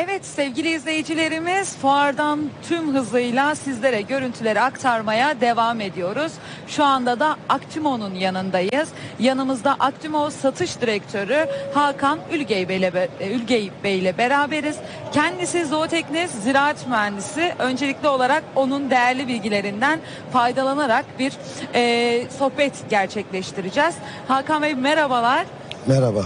Evet sevgili izleyicilerimiz fuardan tüm hızıyla sizlere görüntüleri aktarmaya devam ediyoruz. Şu anda da Aktimo'nun yanındayız. Yanımızda Aktimo satış direktörü Hakan Ülgey Bey ile, Ülgey Bey ile beraberiz. Kendisi zootekniz ziraat mühendisi. Öncelikli olarak onun değerli bilgilerinden faydalanarak bir e, sohbet gerçekleştireceğiz. Hakan Bey merhabalar. Merhaba.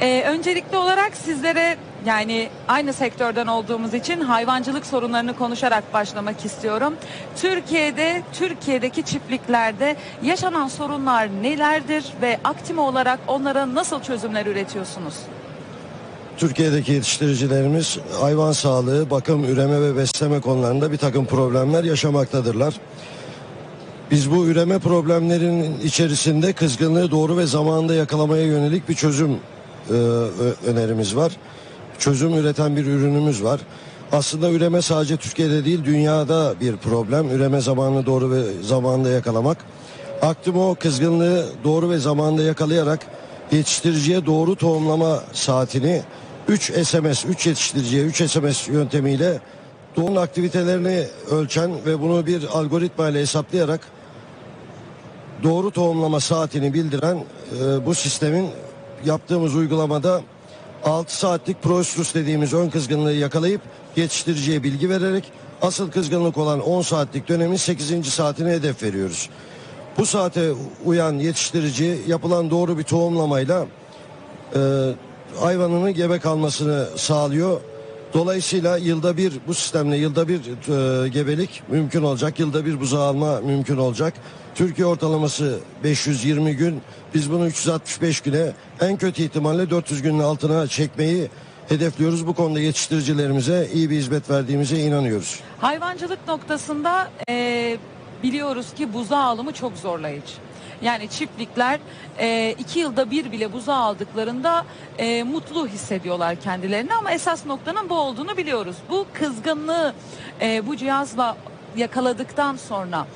Ee, öncelikli olarak sizlere yani aynı sektörden olduğumuz için hayvancılık sorunlarını konuşarak başlamak istiyorum. Türkiye'de, Türkiye'deki çiftliklerde yaşanan sorunlar nelerdir ve Aktimo olarak onlara nasıl çözümler üretiyorsunuz? Türkiye'deki yetiştiricilerimiz hayvan sağlığı, bakım, üreme ve besleme konularında bir takım problemler yaşamaktadırlar. Biz bu üreme problemlerinin içerisinde kızgınlığı doğru ve zamanında yakalamaya yönelik bir çözüm e, önerimiz var. Çözüm üreten bir ürünümüz var. Aslında üreme sadece Türkiye'de değil dünyada bir problem. Üreme zamanını doğru ve zamanında yakalamak. Aktimo kızgınlığı doğru ve zamanında yakalayarak yetiştiriciye doğru tohumlama saatini 3 SMS, 3 yetiştiriciye 3 SMS yöntemiyle doğum aktivitelerini ölçen ve bunu bir algoritma ile hesaplayarak doğru tohumlama saatini bildiren e, bu sistemin yaptığımız uygulamada 6 saatlik proestrus dediğimiz ön kızgınlığı yakalayıp yetiştiriciye bilgi vererek asıl kızgınlık olan 10 saatlik dönemin 8. saatine hedef veriyoruz. Bu saate uyan yetiştirici yapılan doğru bir tohumlamayla e, hayvanının gebe kalmasını sağlıyor. Dolayısıyla yılda bir bu sistemle yılda bir e, gebelik mümkün olacak. Yılda bir buzağı alma mümkün olacak. Türkiye ortalaması 520 gün. Biz bunu 365 güne en kötü ihtimalle 400 günün altına çekmeyi hedefliyoruz. Bu konuda yetiştiricilerimize iyi bir hizmet verdiğimize inanıyoruz. Hayvancılık noktasında e, biliyoruz ki buzağı alımı çok zorlayıcı. Yani çiftlikler e, iki yılda bir bile buzağı aldıklarında e, mutlu hissediyorlar kendilerini ama esas noktanın bu olduğunu biliyoruz. Bu kızgınlığı e, bu cihazla yakaladıktan sonra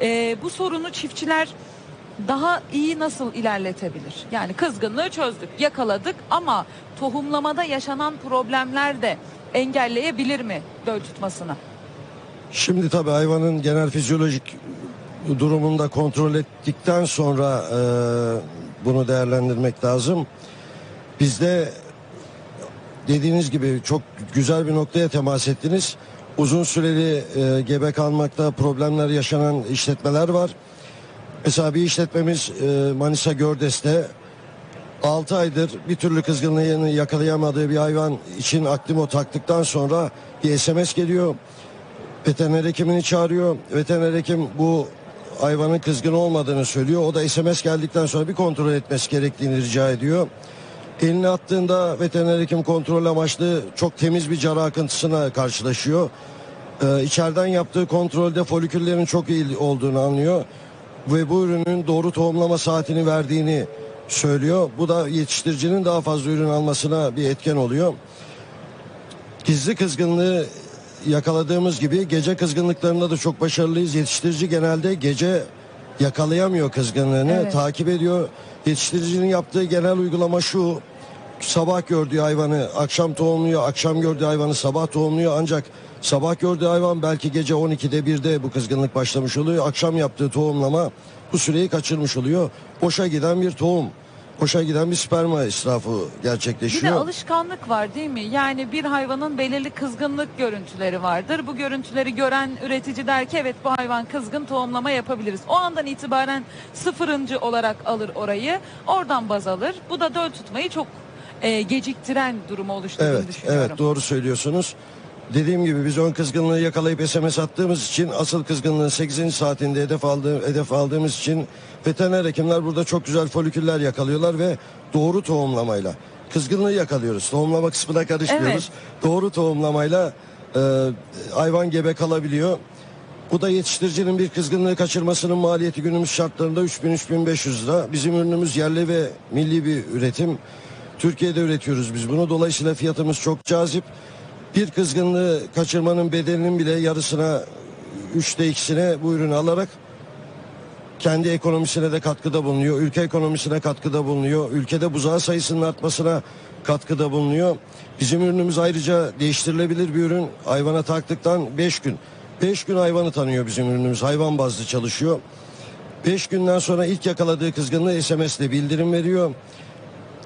e, bu sorunu çiftçiler daha iyi nasıl ilerletebilir? Yani kızgınlığı çözdük, yakaladık ama tohumlamada yaşanan problemler de engelleyebilir mi döl tutmasını? Şimdi tabii hayvanın genel fizyolojik durumunda kontrol ettikten sonra e, bunu değerlendirmek lazım. Bizde dediğiniz gibi çok güzel bir noktaya temas ettiniz. Uzun süreli e, gebe kalmakta problemler yaşanan işletmeler var. Mesela bir işletmemiz e, Manisa Gördes'te 6 aydır bir türlü kızgınlığını yakalayamadığı bir hayvan için Aktimo taktıktan sonra bir SMS geliyor. Veteriner hekimini çağırıyor. Veteriner hekim bu hayvanın kızgın olmadığını söylüyor. O da SMS geldikten sonra bir kontrol etmesi gerektiğini rica ediyor. Elini attığında veteriner hekim kontrol amaçlı çok temiz bir cara akıntısına karşılaşıyor. Ee, içeriden yaptığı kontrolde foliküllerin çok iyi olduğunu anlıyor. Ve bu ürünün doğru tohumlama saatini verdiğini söylüyor. Bu da yetiştiricinin daha fazla ürün almasına bir etken oluyor. Gizli kızgınlığı yakaladığımız gibi gece kızgınlıklarında da çok başarılıyız. Yetiştirici genelde gece yakalayamıyor kızgınlığını, Evet. takip ediyor. Yetiştiricinin yaptığı genel uygulama şu. Sabah gördüğü hayvanı akşam tohumluyor, akşam gördüğü hayvanı sabah tohumluyor. Ancak sabah gördüğü hayvan belki gece 12'de 1'de bu kızgınlık başlamış oluyor. Akşam yaptığı tohumlama bu süreyi kaçırmış oluyor. Boşa giden bir tohum, boşa giden bir sperma israfı Bir de gerçekleşiyor. alışkanlık var değil mi? Yani bir hayvanın belirli kızgınlık görüntüleri vardır. Bu görüntüleri gören üretici der ki evet bu hayvan kızgın tohumlama yapabiliriz. O andan itibaren sıfırıncı olarak alır orayı. Oradan baz alır. Bu da döl tutmayı çok e, geciktiren durumu oluşturduğunu Evet, düşünüyorum. evet doğru söylüyorsunuz. Dediğim gibi biz ön kızgınlığı yakalayıp SMS attığımız için asıl kızgınlığın 8. saatinde hedef, aldığı, hedef aldığımız için veteriner hekimler burada çok güzel foliküller yakalıyorlar ve doğru tohumlamayla kızgınlığı yakalıyoruz. Tohumlama kısmına karışmıyoruz. Doğru tohumlamayla e, hayvan gebe kalabiliyor. Bu da yetiştiricinin bir kızgınlığı kaçırmasının maliyeti günümüz şartlarında 3000-3500 lira. Bizim ürünümüz yerli ve milli bir üretim. Türkiye'de üretiyoruz biz bunu. Dolayısıyla fiyatımız çok cazip. Bir kızgınlığı kaçırmanın bedelinin bile yarısına, üçte ikisine bu ürünü alarak kendi ekonomisine de katkıda bulunuyor. Ülke ekonomisine katkıda bulunuyor. Ülkede buzağı sayısının artmasına katkıda bulunuyor. Bizim ürünümüz ayrıca değiştirilebilir bir ürün. Hayvana taktıktan 5 gün. 5 gün hayvanı tanıyor bizim ürünümüz. Hayvan bazlı çalışıyor. 5 günden sonra ilk yakaladığı kızgınlığı SMS ile bildirim veriyor.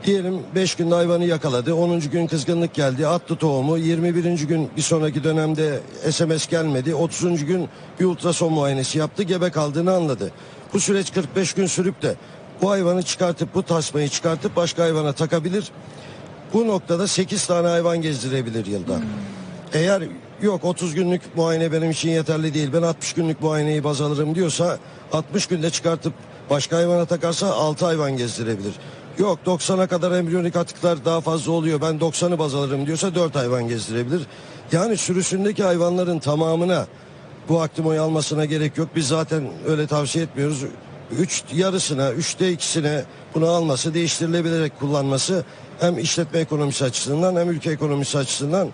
Diyelim 5 günde hayvanı yakaladı. 10. gün kızgınlık geldi. Attı tohumu. 21. gün bir sonraki dönemde SMS gelmedi. 30. gün bir ultrason muayenesi yaptı. Gebe kaldığını anladı. Bu süreç 45 gün sürüp de bu hayvanı çıkartıp bu tasmayı çıkartıp başka hayvana takabilir. Bu noktada 8 tane hayvan gezdirebilir yılda. Eğer yok 30 günlük muayene benim için yeterli değil. Ben 60 günlük muayeneyi baz alırım diyorsa 60 günde çıkartıp başka hayvana takarsa 6 hayvan gezdirebilir. Yok 90'a kadar embriyonik atıklar daha fazla oluyor. Ben 90'ı baz alırım diyorsa 4 hayvan gezdirebilir. Yani sürüsündeki hayvanların tamamına bu aktimoyu almasına gerek yok. Biz zaten öyle tavsiye etmiyoruz. Üç yarısına, üçte ikisine bunu alması, değiştirilebilerek kullanması hem işletme ekonomisi açısından hem ülke ekonomisi açısından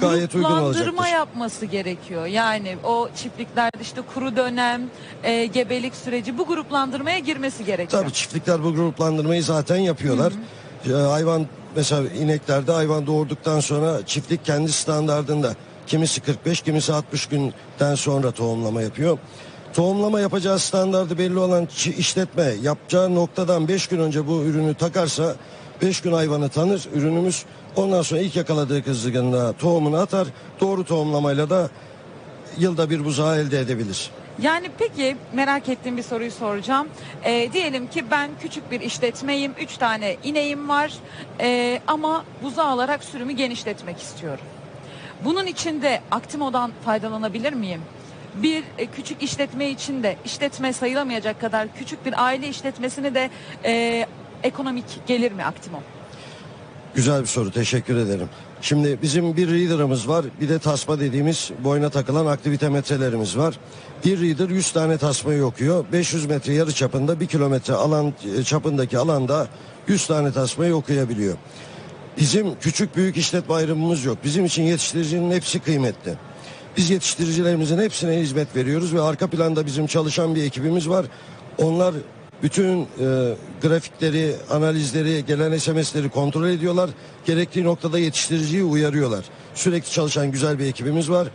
gayet uygun olacaktır. Gruplandırma yapması gerekiyor. Yani o çiftliklerde işte kuru dönem, e, gebelik süreci bu gruplandırmaya girmesi gerekiyor. Tabii çiftlikler bu gruplandırmayı zaten yapıyorlar. Ee, hayvan mesela ineklerde hayvan doğurduktan sonra çiftlik kendi standardında kimisi 45 kimisi 60 günden sonra tohumlama yapıyor. Tohumlama yapacağı standardı belli olan işletme yapacağı noktadan 5 gün önce bu ürünü takarsa 5 gün hayvanı tanır ürünümüz. Ondan sonra ilk yakaladığı kızgınlığa tohumunu atar. Doğru tohumlamayla da yılda bir buzağı elde edebilir. Yani peki merak ettiğim bir soruyu soracağım. Ee, diyelim ki ben küçük bir işletmeyim. Üç tane ineğim var. Ee, ama buzağı alarak sürümü genişletmek istiyorum. Bunun için de Aktimo'dan faydalanabilir miyim? Bir e, küçük işletme için de işletme sayılamayacak kadar küçük bir aile işletmesine de e, ekonomik gelir mi Aktimo? Güzel bir soru teşekkür ederim. Şimdi bizim bir reader'ımız var bir de tasma dediğimiz boyuna takılan aktivite metrelerimiz var. Bir reader 100 tane tasmayı okuyor. 500 metre yarı çapında 1 kilometre alan e, çapındaki alanda 100 tane tasmayı okuyabiliyor. Bizim küçük büyük işletme ayrımımız yok. Bizim için yetiştiricinin hepsi kıymetli. Biz yetiştiricilerimizin hepsine hizmet veriyoruz ve arka planda bizim çalışan bir ekibimiz var. Onlar bütün e, grafikleri, analizleri, gelen SMS'leri kontrol ediyorlar. Gerektiği noktada yetiştiriciyi uyarıyorlar. Sürekli çalışan güzel bir ekibimiz var.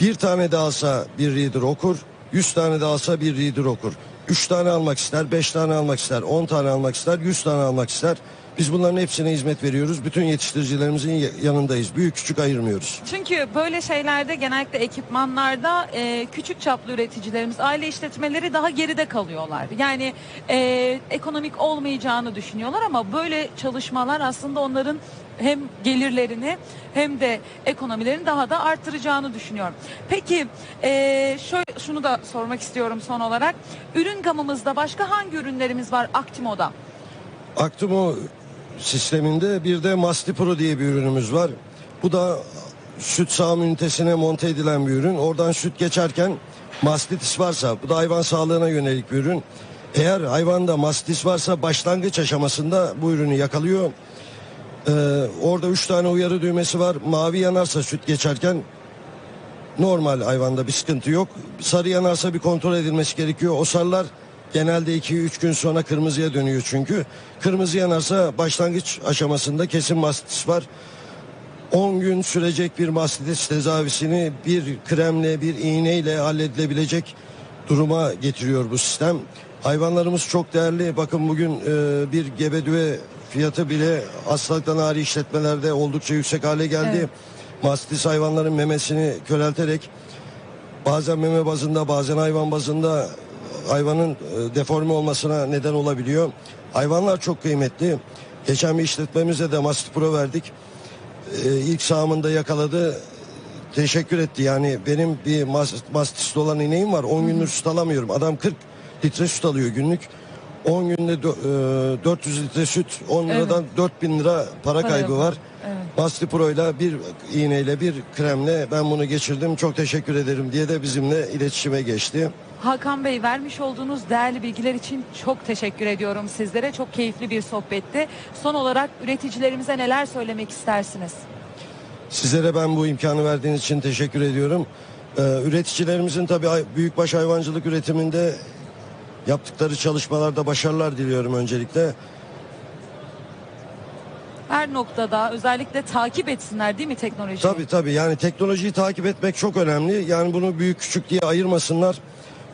Bir tane de alsa bir reader okur. Yüz tane de alsa bir reader okur. Üç tane almak ister, beş tane almak ister, on tane almak ister, yüz tane almak ister. Biz bunların hepsine hizmet veriyoruz. Bütün yetiştiricilerimizin ya- yanındayız. Büyük küçük ayırmıyoruz. Çünkü böyle şeylerde genellikle ekipmanlarda e, küçük çaplı üreticilerimiz, aile işletmeleri daha geride kalıyorlar. Yani e, ekonomik olmayacağını düşünüyorlar ama böyle çalışmalar aslında onların hem gelirlerini hem de ekonomilerini daha da arttıracağını düşünüyorum. Peki e, şöyle şunu da sormak istiyorum son olarak. Ürün gamımızda başka hangi ürünlerimiz var Aktimo'da? Aktimo sisteminde bir de Masti Pro diye bir ürünümüz var. Bu da süt sağım ünitesine monte edilen bir ürün. Oradan süt geçerken mastitis varsa bu da hayvan sağlığına yönelik bir ürün. Eğer hayvanda mastitis varsa başlangıç aşamasında bu ürünü yakalıyor. Ee, orada üç tane uyarı düğmesi var. Mavi yanarsa süt geçerken normal hayvanda bir sıkıntı yok. Sarı yanarsa bir kontrol edilmesi gerekiyor. O sarılar genelde 2-3 gün sonra kırmızıya dönüyor çünkü. Kırmızı yanarsa başlangıç aşamasında kesin mastitis var. 10 gün sürecek bir mastitis tedavisini bir kremle bir iğneyle halledilebilecek duruma getiriyor bu sistem. Hayvanlarımız çok değerli. Bakın bugün e, bir gebe düve fiyatı bile hastalıktan ağrı işletmelerde oldukça yüksek hale geldi. Evet. Mastitis hayvanların memesini körelterek bazen meme bazında bazen hayvan bazında hayvanın e, deforme olmasına neden olabiliyor. Hayvanlar çok kıymetli. Geçen bir işletmemize de Mastif Pro verdik. E, ilk sağımında yakaladı. Teşekkür etti. Yani benim bir mas- mastisli olan ineğim var. 10 gündür süt alamıyorum. Adam 40 litre süt alıyor günlük. 10 günde e, 400 litre süt 10 liradan 4000 lira para Para kaybı yapar. var. Evet. Masti Pro'yla bir iğneyle bir kremle ben bunu geçirdim. Çok teşekkür ederim diye de bizimle iletişime geçti. Hakan Bey vermiş olduğunuz değerli bilgiler için çok teşekkür ediyorum sizlere. Çok keyifli bir sohbetti. Son olarak üreticilerimize neler söylemek istersiniz? Sizlere ben bu imkanı verdiğiniz için teşekkür ediyorum. Ee, üreticilerimizin tabii büyükbaş hayvancılık üretiminde Yaptıkları çalışmalarda başarılar diliyorum öncelikle. Her noktada özellikle takip etsinler değil mi teknolojiyi? Tabii tabii yani teknolojiyi takip etmek çok önemli. Yani bunu büyük küçük diye ayırmasınlar.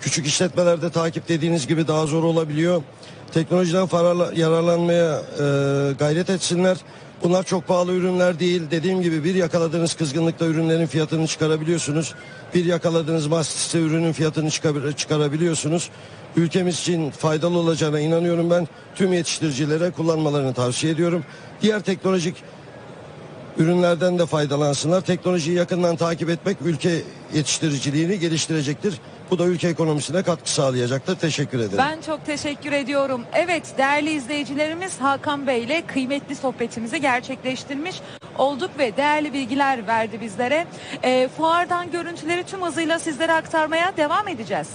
Küçük işletmelerde takip dediğiniz gibi daha zor olabiliyor. Teknolojiden yararlanmaya e, gayret etsinler. Bunlar çok pahalı ürünler değil. Dediğim gibi bir yakaladığınız kızgınlıkta ürünlerin fiyatını çıkarabiliyorsunuz. Bir yakaladığınız mastiste ürünün fiyatını çıkar- çıkarabiliyorsunuz. Ülkemiz için faydalı olacağına inanıyorum ben. Tüm yetiştiricilere kullanmalarını tavsiye ediyorum. Diğer teknolojik ürünlerden de faydalansınlar. Teknolojiyi yakından takip etmek ülke yetiştiriciliğini geliştirecektir. Bu da ülke ekonomisine katkı sağlayacaktır. Teşekkür ederim. Ben çok teşekkür ediyorum. Evet değerli izleyicilerimiz Hakan Bey ile kıymetli sohbetimizi gerçekleştirmiş olduk ve değerli bilgiler verdi bizlere. Ee, fuardan görüntüleri tüm hızıyla sizlere aktarmaya devam edeceğiz.